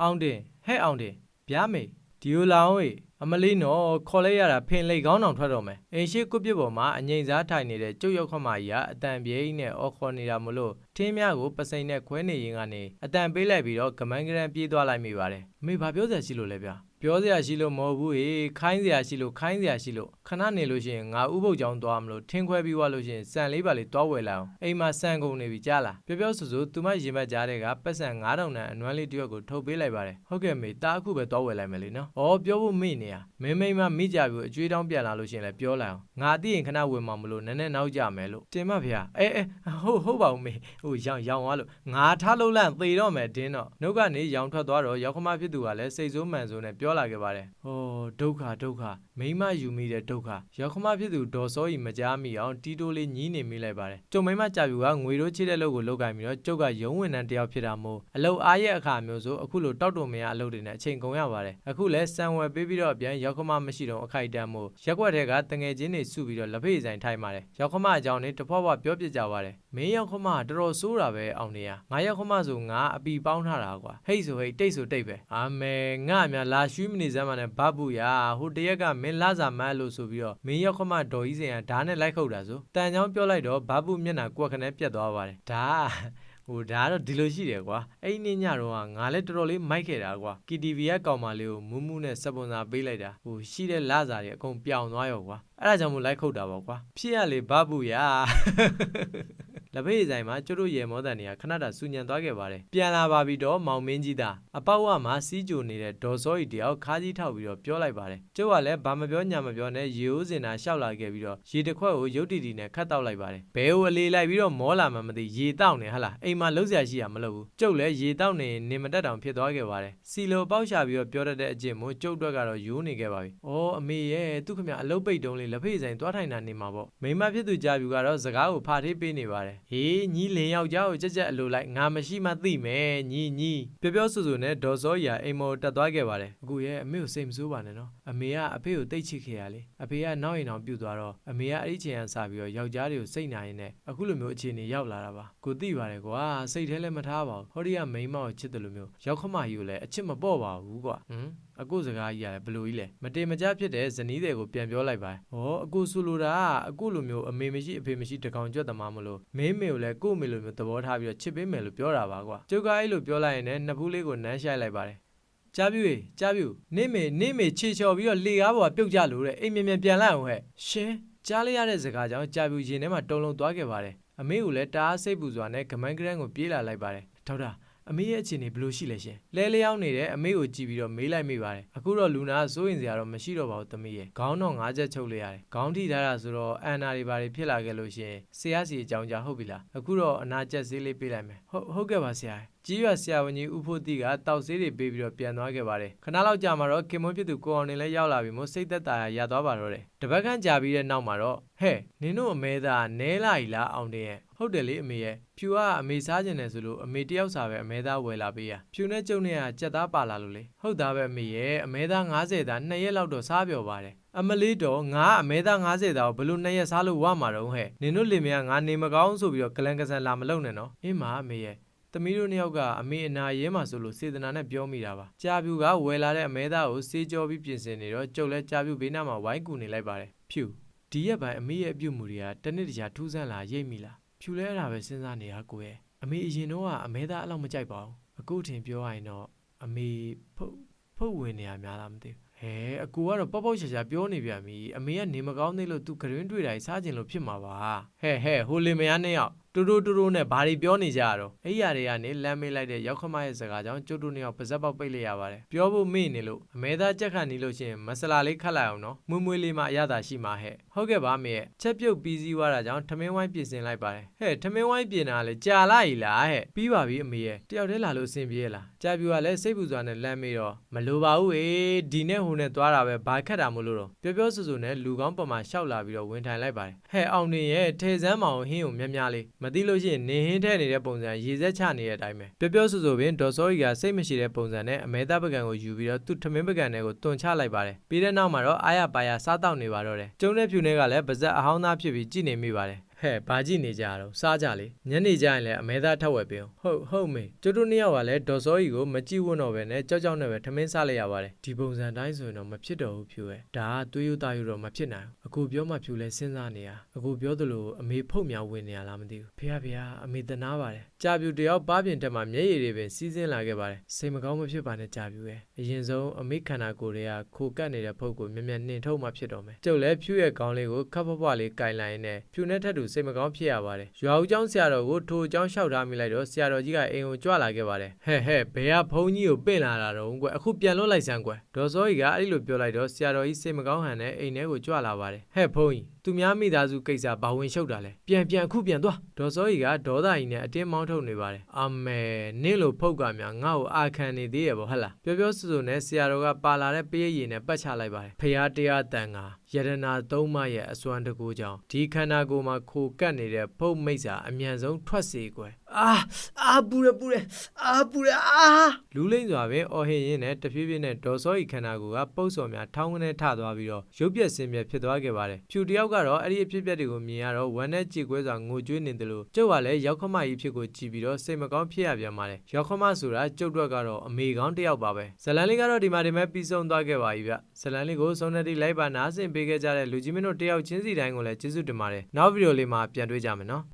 အောင်တင်ဟဲ့အောင်တင်ဗျာမေဒီယိုလောင်ဝေအမလေးနော်ခေါ်လိုက်ရတာဖင်လိတ်ကောင်းတောင်ထွက်တော့မယ်အင်ရှိကွပြစ်ပေါ်မှာအငိမ့်စားထိုင်နေတဲ့ကျုပ်ရောက်ခမကြီးကအတန်ပြေးနဲ့အော်ခေါ်နေတာမလို့ ထင်းများကိုပစိန်နဲ့ခွဲနေရင်ကနေအတန်ပေးလိုက်ပြီးတော့ကမန်းကရန်ပြေးသွားလိုက်မိပါတယ်အမေဘာပြောစရာရှိလို့လဲဗျာပြောစရာရှိလို့မဟုတ်ဘူးဟေးခိုင်းစရာရှိလို့ခိုင်းစရာရှိလို့ခဏနေလို့ရှိရင်ငါဥပုပ်ကြောင်းသွားမလို့ထင်းခွဲပြီးွားလို့ရှိရင်စံလေးပါလေးတွားဝယ်လိုက်အောင်အိမ်မှာစံကုန်နေပြီကြားလားပြောပြောဆိုဆိုသူမရင်ဘတ်ကြားတဲ့ကပတ်စံ9000တန်အနွမ်းလေးတစ်ရွက်ကိုထုတ်ပေးလိုက်ပါတယ်ဟုတ်ကဲ့မေတားအခုပဲတွားဝယ်လိုက်မယ်လေနော်ဩပြောဖို့မေ့နေရမင်းမိမမိကြပြီအကျွေးတောင်းပြန်လာလို့ရှိရင်လည်းပြောလိုက်အောင်ငါသိရင်ခဏဝင်မှာမလို့နည်းနည်းနောက်ကြမယ်လို့တင်မဖေအဲအဲဟုတ်ဟုတ်ပါဦးမေဟိုရောင်ရောင်သွားလို့ငါထားလို့လန့်သေတော့မယ်တင်းတော့နှုတ်ကနေရောင်ထွက်သွားတော့ရောက်ခမဖြစ်သူကလည်းစိတ်ဆိုးမှန်ဆိုးနဲ့ပြောလာခဲ့ပါတယ်ဟောဒုက္ခဒုက္ခမိမယူမိတဲ့ဒုက္ခရောက်ခမဖြစ်သူဒေါ်စောကြီးမကြားမိအောင်တီတိုလေးညည်းနေမိလိုက်ပါတယ်ကျုံမိမကြပြူကငွေတို့ချိတဲ့လုပ်ကိုလုပ်ကင်ပြီးတော့ကျုပ်ကရုံးဝင်တန်းတယောက်ဖြစ်တာမို့အလုတ်အားရဲ့အခါမျိုးဆိုအခုလိုတောက်တုံမရအလုပ်တွေနဲ့အချိန်ကုန်ရပါတယ်အခုလဲစံဝယ်ပေးပြီးတော့အပြန်ရောက်ခမမရှိတော့အခိုက်အတန့်မို့ရက်ွက်တဲ့ကတငယ်ချင်းတွေစုပြီးတော့လက်ဖေးဆိုင်ထိုင်ပါတယ်ရောက်ခမအကြောင်းနဲ့တဖွာဖွာပြောပြကြပါတယ်မင်းရောက်ခမတော်တော်ဆိုးတာပဲအောင်နေရငါရောက်ခမဆိုငါအပီပေါင်းထားတာကွာဟိတ်ဆိုဟိတ်တိတ်ဆိုတိတ်ပဲအာမဲငါအများလာရွှီမနေစမ်းမနဲ့ဘဘူးရဟိုတရက်ကမင်းလာစာမန်းလို့ဆိုပြီးတော့မင်းရောက်ခမဒေါ်ကြီးစင်ကဓာတ်နဲ့လိုက်ခုတ်တာဆိုတန်ချောင်းပြောလိုက်တော့ဘဘူးမျက်နှာကွက်ခနဲ့ပြတ်သွားပါတယ်ဒါဟိုဒါကတော့ဒီလိုရှိတယ်ကွာအဲ့ဒီနေ့ညတော့ငါလည်းတော်တော်လေးမိုက်ခဲ့တာကွာ KTV ကကောင်မလေးကိုမူးမူးနဲ့စပွန်ဆာပေးလိုက်တာဟိုရှိတဲ့လစာတွေအကုန်ပြောင်းသွားရောကွာအဲ့ဒါကြောင့်မို့လိုက်ခုတ်တာပေါ့ကွာဖြစ်ရလေဘဘူးရ လက်ဖေးဆိုင်မှာကျွတ်တို့ရေမောတန်တွေကခဏတာစူညံသွားခဲ့ပါတယ်ပြန်လာပါပြီတော့မောင်မင်းကြီးသားအပေါက်ဝမှာစီးကြိုနေတဲ့ဒေါ်စောကြီးတယောက်ခါးကြီးထောက်ပြီးတော့ပြောလိုက်ပါတယ်ကျုပ်ကလည်းဘာမပြောညာမပြောနဲ့ရေဦးစင်တာရှောက်လာခဲ့ပြီးတော့ရေတစ်ခွက်ကိုရုတ်တီတီနဲ့ခတ်တောက်လိုက်ပါတယ်ဘဲကိုအလေးလိုက်ပြီးတော့မောလာမှမသိရေတောက်နေဟဟလားအိမ်မှာလုံးစရာရှိရမလို့ဘူးကျုပ်လည်းရေတောက်နေနေမတက်တောင်ဖြစ်သွားခဲ့ပါတယ်စီလိုပေါက်ရှာပြီးတော့ပြောတတ်တဲ့အကျင့်မို့ကျုပ်အတွက်ကတော့ယိုးနေခဲ့ပါပြီ။အော်အမေရဲ့သူခမအလုတ်ပိတ်တုံးလေးလက်ဖေးဆိုင်သွားထိုင်တာနေမှာပေါ့။မိမဖြစ်သူကြပြူကတော့စကားကိုဖာထေးပေးနေပါတယ်။ဟေး ညီလင်ယောက်ျားကိုကြက်ကြက်အလိုလိုက်ငါမရှိမှသိမယ်ညီညီပြောပြောဆူဆူနဲ့ဒေါ်စောရာအိမ်မော်တက်သွားခဲ့ပါတယ်။အခုရဲ့အမေကိုစိတ်မဆိုးပါနဲ့နော်။အမေကအဖေကိုတိတ်ချစ်ခဲ့ရလေ။အဖေကနောက်ရင်အောင်ပြုတ်သွားတော့အမေကအဲ့ဒီချိန်ကစပြီးတော့ယောက်ျားတွေကိုစိတ်နာရင်နဲ့အခုလိုမျိုးအခြေအနေရောက်လာတာပါ။ကိုသိပါတယ်ကွာစိတ်ထဲလည်းမထားပါဘူး။ဟောဒီကမိန်းမကိုချစ်တယ်လို့မျိုးရောက်ခမကြီးကိုလည်းအချစ်မပေါ့ပါဘူးကွာ။ဟမ်အခုစကားကြီးရတယ်ဘလို့ကြီးလဲမတင်မကြဖြစ်တဲ့ဇနီးတွေကိုပြန်ပြောလိုက်ပါဟောအခုဆိုလိုတာအခုလိုမျိုးအမေမရှိအဖေမရှိတကောင်ကြွက်သမားမလို့မင်းမေကိုလည်းကို့မေလိုမျိုးသဘောထားပြီးတော့ချစ်ပေးမယ်လို့ပြောတာပါကွာကျုပ်ကအဲ့လိုပြောလိုက်ရင်လည်းနှစ်ဖူးလေးကိုနမ်းရှိုက်လိုက်ပါတယ်ကြားပြူရေကြားပြူနေမေနေမေခြေချော်ပြီးတော့လေကားပေါ်ကပြုတ်ကြလို့တဲ့အိမ်မြန်မြန်ပြန်လိုက်အောင်ဟဲ့ရှင်ကြားလိုက်ရတဲ့စကားကြောင့်ကြားပြူရင်ထဲမှာတုံလုံးသွားခဲ့ပါတယ်အမေကလည်းတအားစိတ်ပူစွာနဲ့ဂမန်းကရန်ကိုပြေးလာလိုက်ပါတယ်ထောက်တာ အမေရဲ့အခြေအနေဘယ်လိုရှိလဲရှင်လဲလျောင်းနေတဲ့အမေကိုကြည့်ပြီးတော့မေးလိုက်မိပါတယ်အခုတော့လူနာစိုးရင်စရာတော့မရှိတော့ပါဘူးသမီးရဲ့ခေါင်းတော့ငါးချက်ချုပ်လိုက်ရတယ်ခေါင်းထိထားတာဆိုတော့အန်နာတွေဘာတွေဖြစ်လာခဲ့လို့ရှင်ဆရာစီအကြောင်းကြားဟုတ်ပြီလားအခုတော့အနာကျက်ဆေးလေးပေးလိုက်မယ်ဟုတ်ဟုတ်ကဲ့ပါဆရာ ကြီးရွာဆရာဝန်ကြီးဦးဖို့တိကတောက်ဆေးတွေပေးပြီးတော့ပြန်သွားခဲ့ပါတယ်ခဏလောက်ကြာမှာတော့ခင်မွန်းဖြစ်သူကိုအောင်နေလည်းရောက်လာပြီမို့စိတ်သက်သာရသွားပါတော့တယ်တပတ်ခန့်ကြာပြီးတဲ့နောက်မှာတော့ဟဲ့နင်တို့အမဲသားနဲလာ ਈ လားအောင်တင်ရဲ့ဟုတ်တယ်လေအမေရဲ့ဖြူကအမေစားကျင်တယ်ဆိုလို့အမေတယောက်စာပဲအမဲသားဝယ်လာပေးရဖြူနဲ့ကျုံနဲ့ကကြက်သားပါလာလို့လေဟုတ်သားပဲအမေရဲ့အမဲသား90သား2ရက်လောက်တော့စားပြောပါတယ်အမလေးတော့ငါအမဲသား90သားကိုဘလို့2ရက်စားလို့ဝမှာတော့ဟဲ့နင်တို့လင်မယားငါနေမကောင်းဆိုပြီးတော့ကလန်ကဆန်လာမလုံနဲ့နော်အင်းမအမေရဲ့ သမီးတို့နှစ်ယောက်ကအမေအနာရဲမှာဆိုလို့စေတနာနဲ့ပြောမိတာပါကြာပြူကဝယ်လာတဲ့အမဲသားကိုစေးကြောပြီးပြင်ဆင်နေတော့ကျုပ်လည်းကြာပြူဘေးနားမှာဝိုင်းကူနေလိုက်ပါတယ်ဖြူဒီရက်ပိုင်းအမေရဲ့အပြုတ်မှုတွေကတနေ့တခြားထူးဆန်းလာရိပ်မိလားဖြူလဲအဲ့ဒါပဲစဉ်းစားနေတာကိုရဲ့အမေအရင်တော့ကအမဲသားအလောက်မကြိုက်ပါဘူးအခုထင်ပြောရရင်တော့အမေဖုတ်ဖုတ်ဝင်နေရများလားမသိဘူးဟဲအကူကတော့ပေါက်ပေါက်ရှာရှာပြောနေပြန်ပြီအမေကနေမကောင်းသေးလို့သူကရင်တွေ့တာစားကျင်လို့ဖြစ်မှာပါဟဲဟဲဟိုလင်မယားနှစ်ယောက်တူတူတူတူနဲ့ဘာတွေပြောနေကြရတော့အဲ့ရတွေကနေလမ်းမေးလိုက်တဲ့ရောက်ခမရဲ့စကားကြောင့်ကျွတ်တူနှစ်ယောက်ပါဇက်ပေါက်ပိတ်လိုက်ရပါတယ်ပြောဖို့မေ့နေလို့အမဲသားကြက်ခန့်နေလို့ရှိရင်မဆလာလေးခတ်လိုက်အောင်နော်မွေးမွေးလေးမှအရသာရှိမှာဟဲ့ဟုတ်ကဲ့ပါမေရဲ့ချက်ပြုတ်ပြီးစည်းသွားတာကြောင့်ထမင်းဝိုင်းပြင်ဆင်လိုက်ပါတယ်ဟဲ့ထမင်းဝိုင်းပြင်တာလေကြာလာ ਈ လားဟဲ့ပြီးပါပြီအမေရဲ့တယောက်တည်းလာလို့အဆင်ပြေလားကြာပြူကလည်းစိတ်ပူစွာနဲ့လမ်းမေးတော့မလိုပါဘူးအေးဒီနဲ့ဟိုနဲ့သွားတာပဲဘာခက်တာမလို့တော့ပြောပြောဆူဆူနဲ့လူကောင်းပေါ်မှာရှောက်လာပြီးတော့ဝင်ထိုင်လိုက်ပါတယ်ဟဲ့အောင်နေရဲ့ထေစမ်းမောင်ဟင်းကိုမြများလေးမသိလို့ရှိရင်နေဟင်းထဲနေတဲ့ပုံစံရေစက်ချနေတဲ့အတိုင်းပဲပြောပြောဆိုဆိုပင်ဒေါ်စောကြီးကစိတ်မရှိတဲ့ပုံစံနဲ့အမဲသားပကံကိုယူပြီးတော့သူ့ထမင်းပကံတွေကိုတွန်ချလိုက်ပါတယ်ပြီးတဲ့နောက်မှာတော့အာရပါရစားတောက်နေပါတော့တယ်ကျုံတဲ့ဖြူနေကလည်းပါဇက်အဟောင်းသားဖြစ်ပြီးကြည်နေမိပါတယ် ဟဟဲ့ဘာကြည့်နေကြရတော့စားကြလေညနေကျရင်လည်းအမဲသားထက်ဝက်ပေးအောင်ဟုတ်ဟုတ်မေကျတို့နှစ်ယောက်ကလည်းဒေါ်စောကြီးကိုမကြည့်ဝန်းတော့ပဲနဲ့ကြောက်ကြောက်နဲ့ပဲထမင်းစားလိုက်ရပါတယ်ဒီပုံစံတိုင်းဆိုရင်တော့မဖြစ်တော့ဘူးဖြူရဲ့ဒါကသွေးရိုးသားရိုးတော့မဖြစ်နိုင်ဘူးအခုပြောမှဖြူလဲစဉ်းစားနေရအခုပြောသလိုအမေဖုတ်မြောင်ဝင်နေရလားမသိဘူးဖေဖေအမေတနာပါတယ်ကြာပြူတယောက်ပါပြင်တက်မှာမျက်ရည်တွေပင်စီးစင်းလာခဲ့ပါတယ်စိတ်မကောင်းမဖြစ်ပါနဲ့ကြာပြူရဲ့အရင်ဆုံးအမေခန္ဓာကိုယ်တွေကခိုကတ်နေတဲ့ဖုတ်ကိုမြင်မြန်နှင်ထုတ်မှဖြစ်တော့မယ်ကျုပ်လည်းဖြူရဲ့ခေါင်းလေးကိုခပ်ဖွားဖွားလေးကင်လိုက်နဲ့ဖြူနဲ့ထက်တူစိတ်မကောင်းဖြစ်ရပါတယ်ရွာဦးကျောင်းဆရာတော်ကိုထိုအကျောင်းလျှောက်ထားမိလိုက်တော့ဆရာတော်ကြီးကအိမ်ကိုကြွလာခဲ့ပါတယ်ဟဲ့ဟဲ့ဘယ်ကဘုန်းကြီးကိုပင့်လာတာတော့ကွအခုပြန်လွတ်လိုက်စမ်းကွဒေါ်စောကြီးကအဲ့ဒီလိုပြောလိုက်တော့ဆရာတော်ကြီးစိတ်မကောင်းဟန်နဲ့အိမ်ထဲကိုကြွလာပါတယ်ဟဲ့ဘုန်းကြီးသူများမိသားစုကိစ္စဘာဝင်ရှုပ်တာလဲပြန်ပြန်အခုပြန်သွားဒေါ်စောကြီးကဒေါသကြီးနဲ့အတင်းမောင်းထုတ်နေပါတယ်အမေနင့်လိုဖုတ်ကများငါ့ကိုအာခံနေသေးရပေါ့ဟဟလားပြောပြောဆိုဆိုနဲ့ဆရာတော်ကပါလာတဲ့ပရိရည်နဲ့ပတ်ချလိုက်ပါတယ်ဖရာတရားတန်ကယရနာသုံးမရဲ့အစွမ်းတကူကြောင့်ဒီခန္ဓာကိုယ်မှာခိုကပ်နေတဲ့ဖုတ်မိတ်စာအမြန်ဆုံးထွက်စေကွယ် အာအာပူရပူရအာပူရအာလူလိမ့်စွာပင်အော်ဟင်ရင်းနဲ့တဖြည်းဖြည်းနဲ့ဒေါ်စောကြီးခန္ဓာကိုယ်ကပုတ်စော်များထောင်းကနေထသွားပြီးတော့ရုပ်ပြက်စင်ပြက်ဖြစ်သွားခဲ့ပါတယ်ဖြူတယောက်ကတော့အဲ့ဒီအဖြစ်အပျက်တွေကိုမြင်ရတော့ဝမ်းနဲ့ကြေကွဲစွာငိုကြွေးနေတယ်လို့ကျုပ်ကလည်းရောက်ခမကြီးဖြစ်ကိုကြည့်ပြီးတော့စိတ်မကောင်းဖြစ်ရပြန်ပါတယ်ရောက်ခမဆိုတာကျုပ်တို့ကတော့အမေကောင်းတစ်ယောက်ပါပဲဇလန်လေးကတော့ဒီမှာဒီမဲ့ပြီးဆုံးသွားခဲ့ပါပြီဗျဇလန်လေးကိုစုံတဲ့တိလိုက်ပါနားဆင်ပေးခဲ့ကြတဲ့လူကြီးမင်းတို့တယောက်ချင်းစီတိုင်းကိုလည်းကျေးဇူးတင်ပါတယ်နောက်ဗီဒီယိုလေးမှာပြန်တွေ့ကြမယ်နော်